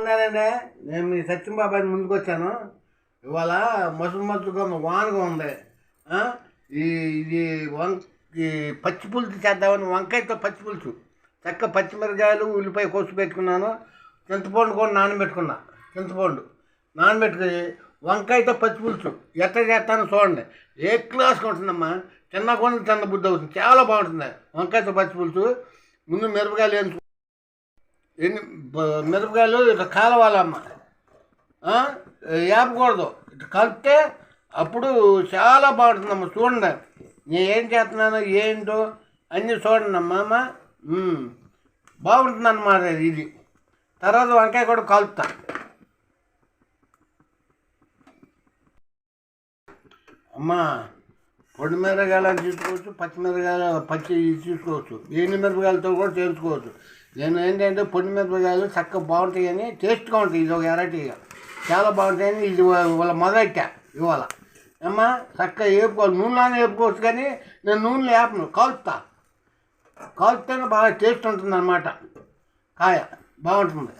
ఉన్నానండి. నేను మీ సత్యంబాబాయ్ ముందుకు వచ్చాను ఇవాళ మసులు మసులుగా ఉంది వానగా ఉంది. ఈ ఇది వం ఈ పచ్చి పులుసు చేద్దామని వంకాయతో పచ్చి పులుసు. చక్క పచ్చిమిరకాయలు ఉల్లిపాయ కోసి పెట్టుకున్నాను. చింతపండు కూడా నానబెట్టుకున్నా. చింతపండు. నానబెట్టుకుని వంకాయతో పచ్చి పులుసు. ఎట్లా చేస్తానో చూడండి. ఏ క్లాస్గా ఉంటుందమ్మా. చిన్న కొండ చిన్న బుద్ధి అవుతుంది. చాలా బాగుంటుంది. వంకాయతో పచ్చి పులుసు. ముందు మిరపకాయలు వేయించు ఎన్ని మిరపకాయలు ఇట్లా కాలవాలమ్మ. ఏపకూడదు. వేపకూడదు ఇట్లా కలిపితే అప్పుడు చాలా బాగుంటుందమ్మా. చూడండి. నేను ఏం చేస్తున్నాను ఏంటో అన్నీ చూడండి అమ్మా అమ్మ బాగుంటుంది అన్నమాట ఇది. తర్వాత వంకాయ కూడా కలుపుతా. అమ్మా. పొడి మిరగాయలు తీసుకోవచ్చు పచ్చి మిరగాయలు పచ్చి తీసుకోవచ్చు. ఎన్ని మిరపకాయలతో కూడా చేసుకోవచ్చు నేను ఏంటంటే పొడి మిరపకాయలు చక్కగా బాగుంటాయి అని టేస్ట్గా ఉంటాయి ఇది ఒక వెరైటీగా చాలా బాగుంటాయని ఇది ఇవాళ మొదలెట్టా ఇవాళ. అమ్మ చక్కగా వేపుకోవాలి నూనెలోనే వేపుకోవచ్చు కానీ నేను నూనెలో వేపను కాలుస్తా కాలుస్తేనే బాగా టేస్ట్ ఉంటుంది అన్నమాట కాయ బాగుంటుంది.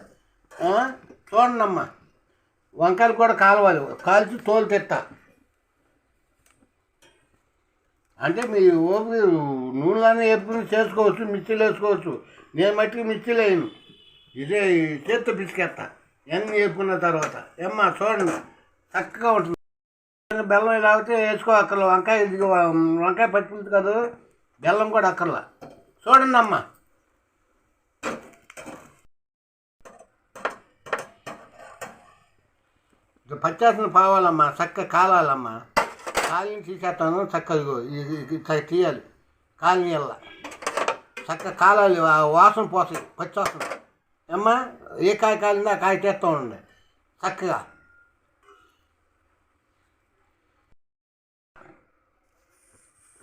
చూడండి అమ్మా వంకాయలు కూడా కాలవాలి కాల్చి తోలు తెస్తా అంటే మీ ఓపిక నూనెలోనే ఎప్పుడు చేసుకోవచ్చు మిర్చిలు వేసుకోవచ్చు. నేను మట్టికి మిర్చిలు వేయను ఇదే చేత్త చేత్తో పిసికేస్తా ఎన్ని వేపుకున్న తర్వాత. ఏమ్మా చూడండి. చక్కగా ఉంటుంది. బెల్లం లాగితే వేసుకో అక్కర్లా. వంకాయ ఇది వంకాయ పచ్చిపులుసు కాదు. బెల్లం కూడా అక్కర్లా. చూడండి అమ్మా. ఇది పచ్చాసిన పావాలమ్మా. చక్క కాలాలమ్మా. కాలిని తీసేస్తాను చక్క ఇది తీయాలి. కాలిని వెళ్ళ చక్క కాలాలి వాసన పోతుంది పచ్చి వాసన. అమ్మా ఏ కాయ కాలిందో ఆ కాయ తీస్తూ ఉండండి. చక్కగా.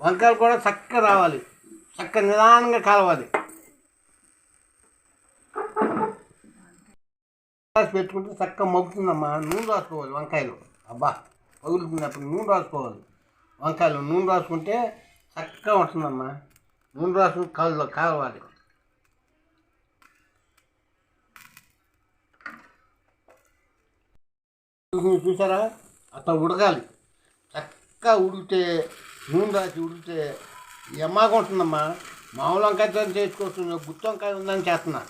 వంకాయలు కూడా చక్కగా రావాలి. చక్క నిదానంగా కాలవాలి. పెట్టుకుంటే చక్కగా మగ్గుతుందమ్మా. నూనె రాసుకోవాలి వంకాయలు. అబ్బా. పగులుకున్నప్పుడు నూనె రాసుకోవాలి. వంకాయలు నూనె రాసుకుంటే చక్కగా ఉంటుందమ్మా. నూనె రాసుకుని కాలు కావాలి. చూసారా? అట్లా ఉడకాలి. చక్కగా ఉడికితే నూనె రాసి ఉడికితే ఎమ్మాగా ఉంటుందమ్మా. మామూలు వంకాయతో చేసుకోవచ్చు నేను గుత్తి వంకాయ ఉందని చేస్తున్నా.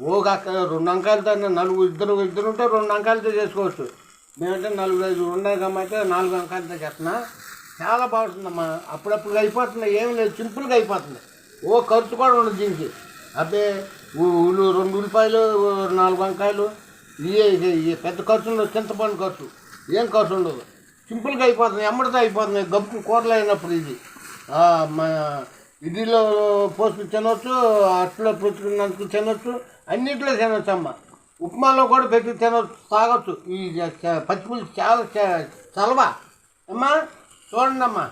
ఓ కాక రెండు వంకాయలతో నలుగురు ఇద్దరు ఇద్దరు ఉంటే రెండు వంకాయలతో చేసుకోవచ్చు. మేమంటే నలుగురు ఐదు ఉన్నాయి కాబట్టి నాలుగు వంకాయలతో చేస్తున్నా చాలా బాగుంటుందమ్మా. అప్పుడప్పుడు అయిపోతుంది ఏం లేదు సింపుల్గా అయిపోతుంది. ఓ ఖర్చు కూడా ఉండదు దీనికి. అబ్బే ఉల్లు రెండు ఉల్లిపాయలు నాలుగు వంకాయలు ఇవే పెద్ద ఖర్చు ఉండదు చింతపండు ఖర్చు. ఏం ఖర్చు ఉండదు. సింపుల్గా అయిపోతుంది ఎమ్మడితో అయిపోతుంది. గప్పు కూరలు అయినప్పుడు ఇది. ఇదిలో మా ఇడ్లీలో పోసుకు తినొచ్చు అట్లో పుచ్చుకున్నందుకు తినొచ్చు అన్నింటిలో తినొచ్చు అమ్మ ఉప్మాలో కూడా పెట్టి తినవచ్చు తాగొచ్చు. ఈ చ- పచ్చిపులుసు చాలా చలవా చలవ. అమ్మా చూడండి అమ్మా.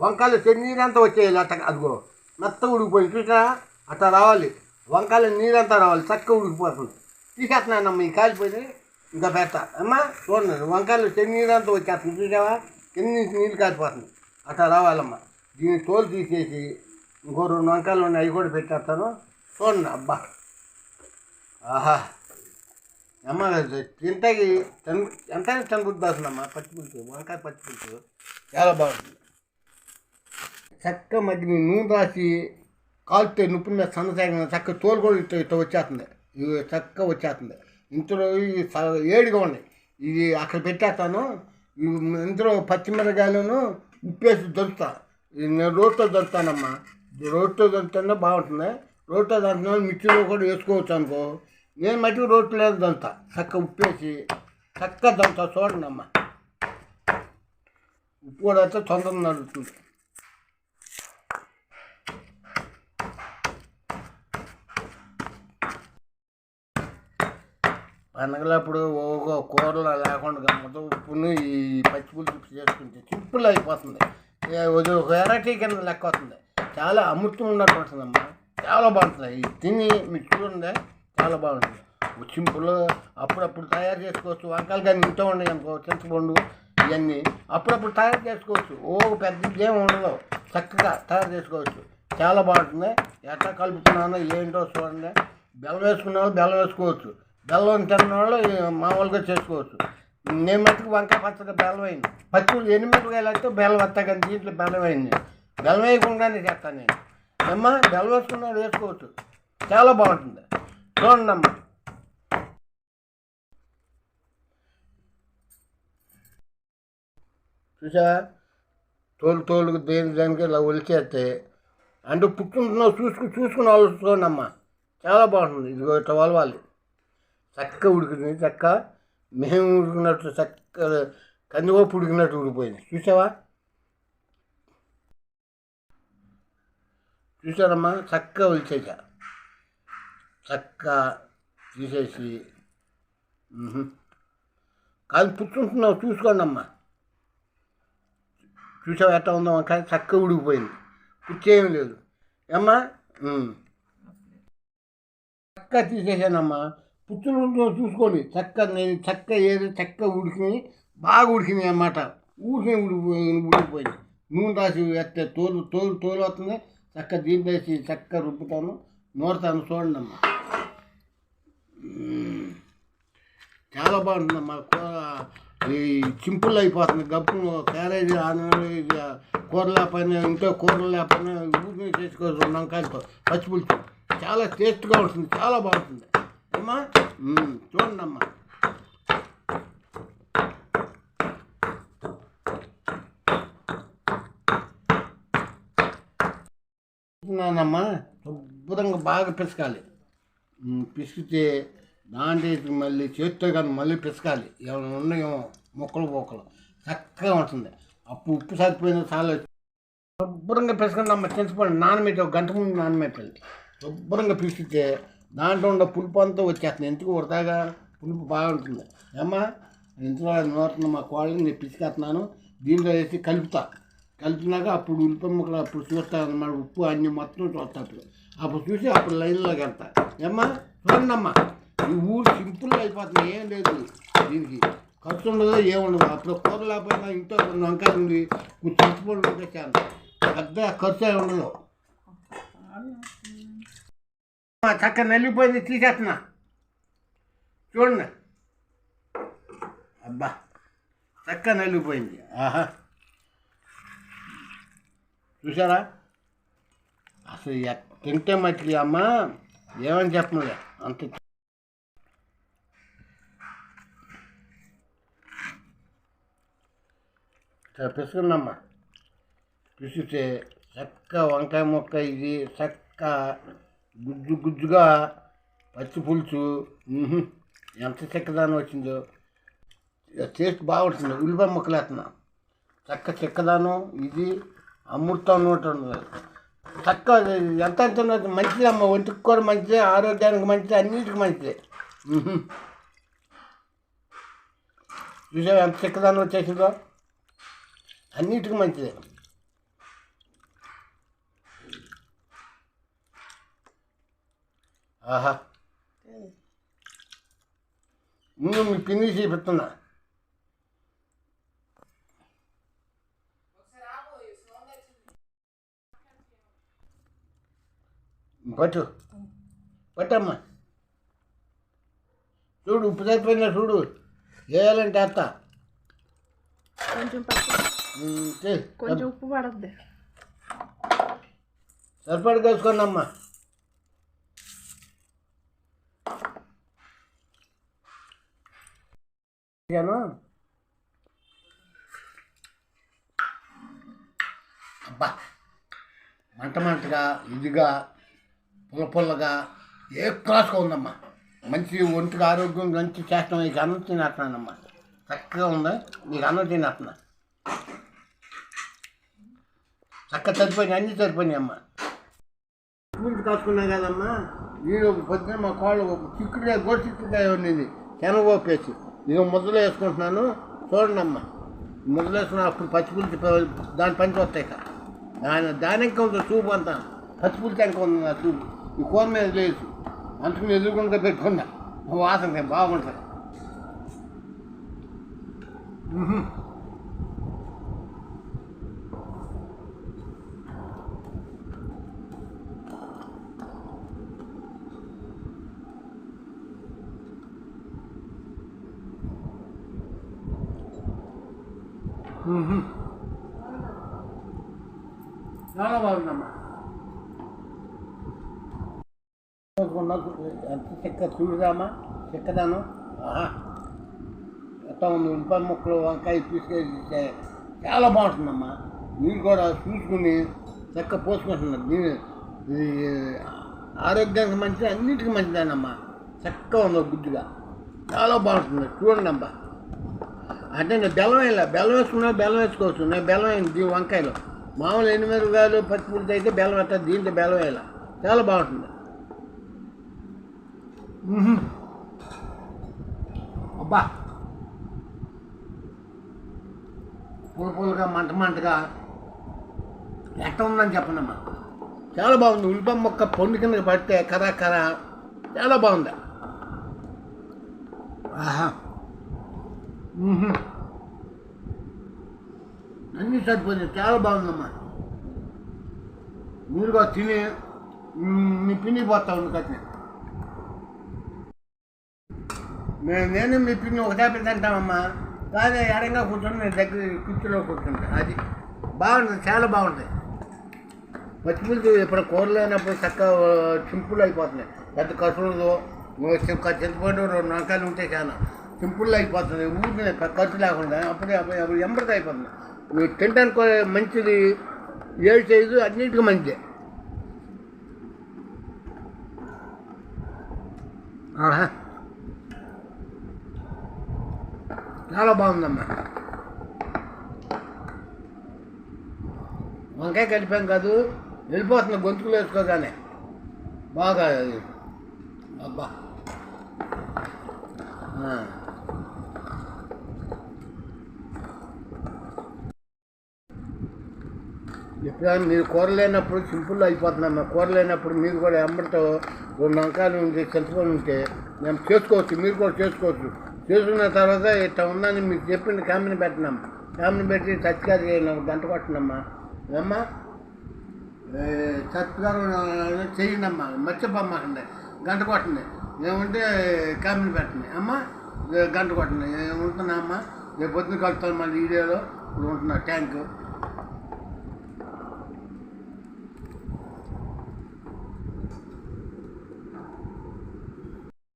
వంకాయలు నీరంతా వచ్చేయాలి అట్ట అదిగో. మెత్త ఉడికిపోయింది. చూసినా అట్లా రావాలి. వంకాయలు నీరంతా రావాలి. చక్కగా ఉడికిపోతుంది. తీసేస్తున్నానమ్మా ఈ కాలిపోయింది ఇంకా పెడతా అమ్మా చూడండి వంకాయలు నీరంతా వచ్చేస్తుంది చూసావా ఎన్ని నీళ్ళు కాలిపోతుంది అట్లా రావాలమ్మా. దీన్ని తోలు తీసేసి ఇంకో రెండు వంకాయలు ఉన్నాయి అవి కూడా పెట్టేస్తాను. చూడండి అబ్బా. ఆహా. అమ్మ తింటాకి తిన ఎంతైనా తినబుద్ధి వస్తుందమ్మా పచ్చిపులుసు వంకాయ పచ్చిపులుసు చాలా బాగుంటుంది. చక్క మధ్య నూనె రాసి కాలుతో నొప్పి మీద సన్నసాగిన చక్క తోలు కూడా ఇట్లా ఇట్లా వచ్చేస్తుంది. ఇవి చక్క వచ్చేస్తుంది. ఇంతలో ఇవి స- ఏడుగా ఉన్నాయి. ఇది అక్కడ పెట్టేస్తాను. ఇవి ఇందులో పచ్చిమిరకాయలను ఉప్పేసి దొరుకుతా నేను రోడ్తో దొరుకుతానమ్మా రోడ్తో దొరుకుతానే బాగుంటుంది. రోడ్తో దొరుకుతున్నా మిర్చిలో కూడా వేసుకోవచ్చు అనుకో. నేను మట్టి రోడ్డు లేదు దంతా. చక్క ఉప్పేసి చక్క దంతా చూడండి అమ్మా ఉప్పు కూడా అయితే తొందర నడుతుంది పండగలప్పుడు ఓ కూరలు లేకుండా మొత్తం ఉప్పును ఈ పచ్చి పులుసు చేసుకుంటే చిప్పులు అయిపోతుంది. ఒక వెరైటీ కింద లెక్క వస్తుంది. చాలా అమృతం ఉన్నట్టు ఉంటుందమ్మా చాలా బాగుంటుంది. ఇది తిని మీరు చూడండి. చాలా బాగుంటుంది. సింపుల్గా అప్పుడప్పుడు తయారు చేసుకోవచ్చు. వంకాయలు కానీ ఇంట్లో ఉన్నాయి అనుకో చింతపండు ఇవన్నీ అప్పుడప్పుడు తయారు చేసుకోవచ్చు. ఓ పెద్ద ఏం ఉండదు. చక్కగా తయారు చేసుకోవచ్చు. చాలా బాగుంటుంది. ఎట్లా కలుపుతున్నానో ఏంటో చూడండి. బెల్లం వేసుకున్న వాళ్ళు బెల్లం వేసుకోవచ్చు. బెల్లం తిన్న వాళ్ళు మామూలుగా చేసుకోవచ్చు. నేను మట్టుకు వంకాయ పచ్చడి బెల్లం అయింది పచ్చిమిర్చి ఎనిమిరపకాయలు అయితే బెల్లం వస్తా కానీ దీంట్లో బెల్లం అయింది బెల్లం వేయకుండానే చేస్తాను నేను. అమ్మ బెల్లం వేసుకున్నాడు వేసుకోవచ్చు. చాలా బాగుంటుంది. చూడండి అమ్మా చూసా తోలు తోలుకు దేని దానికి ఇలా ఒలిచేస్తే అంటే పుట్టుకుంటున్నావు చూసుకు చూసుకుని ఆలోచించుకోండి చాలా బాగుంటుంది. ఇదిగో ఇట్లా వలవాలి చక్క ఉడికింది. చక్క మేము ఉడికినట్టు చక్క కందిపప్పు ఉడికినట్టు ఉడికిపోయింది. చూసావా? చూసారమ్మా? చక్క ఒలిచేసా. చక్క తీసేసి. మ్హూ. కాదు పుచ్చుకుంటున్నావు చూసుకోండి అమ్మా చూసావు ఎట్లా ఉందో వంకాయ? చక్క ఉడికిపోయింది. పుచ్చేయం లేదు. ఏమ్మా? చక్కగా చక్క తీసేసానమ్మా. పుచ్చులు ఉందో చూసుకోండి. చక్క నేను చక్క ఏది చక్క ఉడికి బాగా ఉడికినాయి అన్నమాట. ఊరికే ఉడికిపోయి ఉడికిపోయింది నూనె రాసి ఎత్తే తోలు తోలు తోలు వస్తుంది. చక్క దీంట్లో వేసి చక్క రుబ్బుతాను. నూరుతాను చూడండి అమ్మా చాలా బాగుంటుందమ్మా. కూర ఈ సింపుల్ అయిపోతుంది గప్పు క్యారేజీ ఆనరేజ్ కూర లేకపోయినా ఇంట్లో కూరలు లేకపోయినా ఊరిని చేసుకోవచ్చు వంకాయలతో పచ్చిపులుసు. చాలా టేస్ట్గా ఉంటుంది. చాలా బాగుంటుంది. అమ్మా చూడండి అమ్మా నానమ్మా శుభ్రంగా బాగా పిసకాలి. పిసికితే దాంట్లో మళ్ళీ చేతితో కానీ మళ్ళీ పిసకాలి. ఏమైనా ఉన్నాయేమో మొక్కలు మొక్కలు చక్కగా ఉంటుంది. అప్పుడు ఉప్పు సరిపోయిన చాలా. శుభ్రంగా పిసకండి అమ్మ చింతపండు నానబెట్టి ఒక గంట ముందు నానబెట్టాలి శుభ్రంగా పిసికితే దాంట్లో ఉన్న పులుపు అంతా వచ్చేస్తుంది. ఎందుకు ఉడతాగా? పులుపు బాగుంటుంది ఏమ్మా ఇంట్లో నూరుతున్న మా కోళ్ళని నేను పిసికేస్తున్నాను. దీంట్లో వేసి కలుపుతా. కలిపినాక అప్పుడు ఉల్లిపాయ ముక్కలు అప్పుడు చూస్తాను అన్నమాట ఉప్పు అన్ని మొత్తం చూస్తా అప్పుడు అప్పుడు చూసి అప్పుడు లైన్లోకి వెళ్తా. ఏమ్మా చూడండమ్మా ఈ ఊరు సింపుల్గా అయిపోతుంది ఏం లేదు. దీనికి ఖర్చు ఉండదు ఏముండదు అప్పుడు కూర లేకపోయినా ఇంట్లో కొన్ని వంకాయలు ఉంది చింతపండు ఉంటే చాలు. పెద్ద ఖర్చు అయి ఉండదు. చక్క నల్లిపోయింది తీసేస్తున్నా. చూడండి. అబ్బా చక్క నలిగిపోయింది. ఆహా. చూసారా అసలు తింటే మట్టికి అమ్మ. ఏమని చెప్పలే అంత పిసుకున్నమ్మా పిసితే చక్క వంకాయ మొక్క ఇది చక్క గుజ్జు గుజ్జుగా పచ్చి పులుసు. ఎంత చెక్కదాని వచ్చిందో. టేస్ట్ బాగుంటుంది ఉల్లిపాయ ముక్కలు వేస్తున్నా చక్క చెక్కదాను ఇది అమృతం నూట చక్క ఎంత ఉన్నది. మంచిది అమ్మ. ఒంటికి కూడా మంచిది ఆరోగ్యానికి మంచిది అన్నిటికి మంచిది. చూసావా ఎంత చెక్కదాని వచ్చేసిందో? అన్నిటికి మంచిది. ఆహా. మీ పిన్ని చూపిస్తున్నా పట్టు. పట్టమ్మా. చూడు ఉప్పు సరిపోయిందా చూడు. వేయాలంటే అత్త. కొంచెం. కొంచెం ఉప్పు పడద్ది. సరిపడి కలుసుకోండి అమ్మా? అబ్బా. మంట మంటగా ఇదిగా పుల్ల పుల్లగా ఏ క్లాస్గా ఉందమ్మా? మంచి ఒంటికి ఆరోగ్యం మంచి చేస్తాం నీకు అన్నం తినేస్తున్నానమ్మా. చక్కగా ఉంది? నీకు అన్నం తినేస్తున్నా. చక్క సరిపోయినాయి అన్నీ సరిపోయినాయి అమ్మా ముందు కాసుకున్నా కదమ్మా నేను పొద్దున మా కాళ్ళు చిక్కుడుకాయ గోడు చిక్కుడుకాయ ఉండేది శనగపప్పు వేసి నేను ముద్దలు వేసుకుంటున్నాను. చూడండి అమ్మా. ముద్దలు వేసుకున్నా అప్పుడు పచ్చిపులుసు ప- దాని పని వస్తాయి ఇక. దాని దాని ఇంకా ఉంది చూపు అంతా. ఇంకా ఉంది నా చూపు ఈ ఫోన్ మీద లేచు అంచుకుని ఎదుర్కొంటే పెట్టుకున్నా. వాసన బాగుంటుంది. చాలా బాగుందమ్మా. చూసుకున్నా ఎంత చెక్క చూడదామా? చెక్కదాను? ఆహా. ఎంత ఉంది ముక్కలు వంకాయ తీసుకెళ్ళి చాలా బాగుంటుందమ్మా. మీరు కూడా చూసుకుని చెక్క పోసుకుంటున్నారు. మీరు ఇది ఆరోగ్యానికి మంచిది అన్నిటికీ మంచిదేనమ్మా. చక్కగా ఉంది గుడ్డుగా చాలా బాగుంటుంది. చూడండి అమ్మా అంటే నేను బెల్లం వేయలే. బెల్లం వేసుకున్నా బెల్లం వేసుకోవచ్చు. నేను బెల్లం వేయండి వంకాయలో. మామూలు ఎనిమిది ఎనిమిరకాయలు పచ్చిమిర్చి అయితే బెల్లం పెట్టాలి దీంట్లో బెల్లం వేయాలి. చాలా బాగుంటుంది. Mm-hmm. అబ్బా పుల్ల మంట మంటగా ఎట్ట ఉందని చెప్పనమ్మా. చాలా బాగుంది. ఉల్లిపాయ మొక్క పొండి కింద పడితే కర కర. చాలా బాగుంది. ఆహా. Mm-hmm. అన్నీ సరిపోయింది. చాలా బాగుందమ్మా. మీరుగా తిని మ్, మీ పోతా ఉంది కట్టిన నేను నేను మీ పిన్ని ఒకటే పెద్దంటామమ్మా కానీ ఎడంగా కూర్చొని నేను దగ్గర కుర్చీలో కూర్చుంటాను అది బాగుంటుంది చాలా బాగుంటుంది పచ్చిమిర్చి ఇప్పుడు కూరలు చక్క చక్కగా సింపుల్ అయిపోతున్నాయి. పెద్ద కసులు చింతపండు రెండు వంకాయలు ఉంటే చాలా. సింపుల్ అయిపోతుంది ఊరికి ఖర్చు లేకుండా అప్పుడే అప్పుడు అప్పుడు ఎంబడితే అయిపోతుంది. మీరు తినడానికి మంచిది ఏడు సైజు అన్నింటికి మంచిదే. ఆహా. చాలా బాగుందమ్మా. వంకాయ కలిపాం కాదు వెళ్ళిపోతుంది గొంతుకులు వేసుకోగానే. బాగా అది. అబ్బా. ఎప్పుడైనా మీరు కూర లేనప్పుడు సింపుల్ అయిపోతుందమ్మా. కూర లేనప్పుడు మీరు కూడా ఎంబడితో రెండు వంకాయలు ఉంటే చింతపండు ఉంటే మేము చేసుకోవచ్చు మీరు కూడా చేసుకోవచ్చు. చేసుకున్న తర్వాత ఇట్లా ఉందని మీకు చెప్పింది కామెని పెట్టినాం. కామెని పెట్టి చచ్చికారి నాకు గంట కొట్టినమ్మా. ఏమ్మా? చచ్చిగారు చేయండమ్మా. మర్చిపోమ్మాకండి గంట కొట్టండి ఏమంటే కామెని పెట్టండి అమ్మా గంట కొట్టండి ఉంటున్నా అమ్మా. రేపు పొద్దున కలుస్తాను మళ్ళీ వీడియోలో. ఇప్పుడు ఉంటున్నా థ్యాంక్ యూ